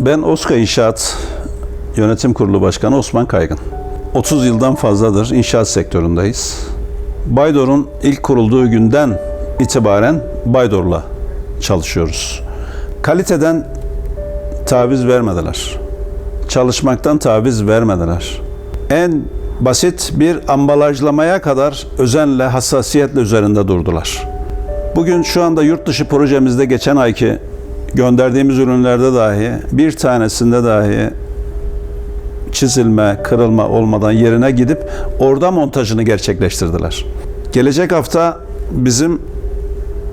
Ben Oska İnşaat Yönetim Kurulu Başkanı Osman Kaygın. 30 yıldan fazladır inşaat sektöründeyiz. Baydor'un ilk kurulduğu günden itibaren Baydor'la çalışıyoruz. Kaliteden taviz vermediler. Çalışmaktan taviz vermediler. En basit bir ambalajlamaya kadar özenle, hassasiyetle üzerinde durdular. Bugün şu anda yurt dışı projemizde geçen ayki gönderdiğimiz ürünlerde dahi bir tanesinde dahi çizilme, kırılma olmadan yerine gidip orada montajını gerçekleştirdiler. Gelecek hafta bizim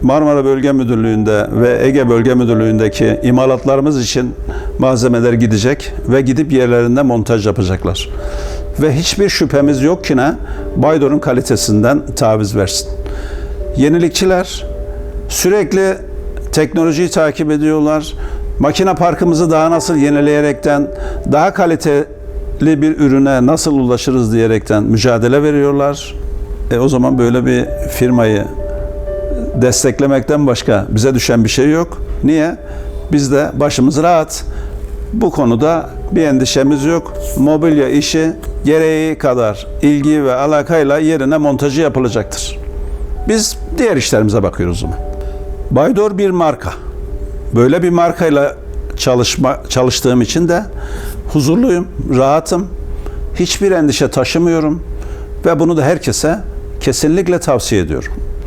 Marmara Bölge Müdürlüğü'nde ve Ege Bölge Müdürlüğü'ndeki imalatlarımız için malzemeler gidecek ve gidip yerlerinde montaj yapacaklar. Ve hiçbir şüphemiz yok ki ne Baydor'un kalitesinden taviz versin. Yenilikçiler sürekli teknolojiyi takip ediyorlar. Makine parkımızı daha nasıl yenileyerekten daha kaliteli bir ürüne nasıl ulaşırız diyerekten mücadele veriyorlar. E o zaman böyle bir firmayı desteklemekten başka bize düşen bir şey yok. Niye? Biz de başımız rahat. Bu konuda bir endişemiz yok. Mobilya işi gereği kadar ilgi ve alakayla yerine montajı yapılacaktır. Biz diğer işlerimize bakıyoruz o zaman. Baydor bir marka. Böyle bir markayla çalışma çalıştığım için de huzurluyum, rahatım. Hiçbir endişe taşımıyorum ve bunu da herkese kesinlikle tavsiye ediyorum.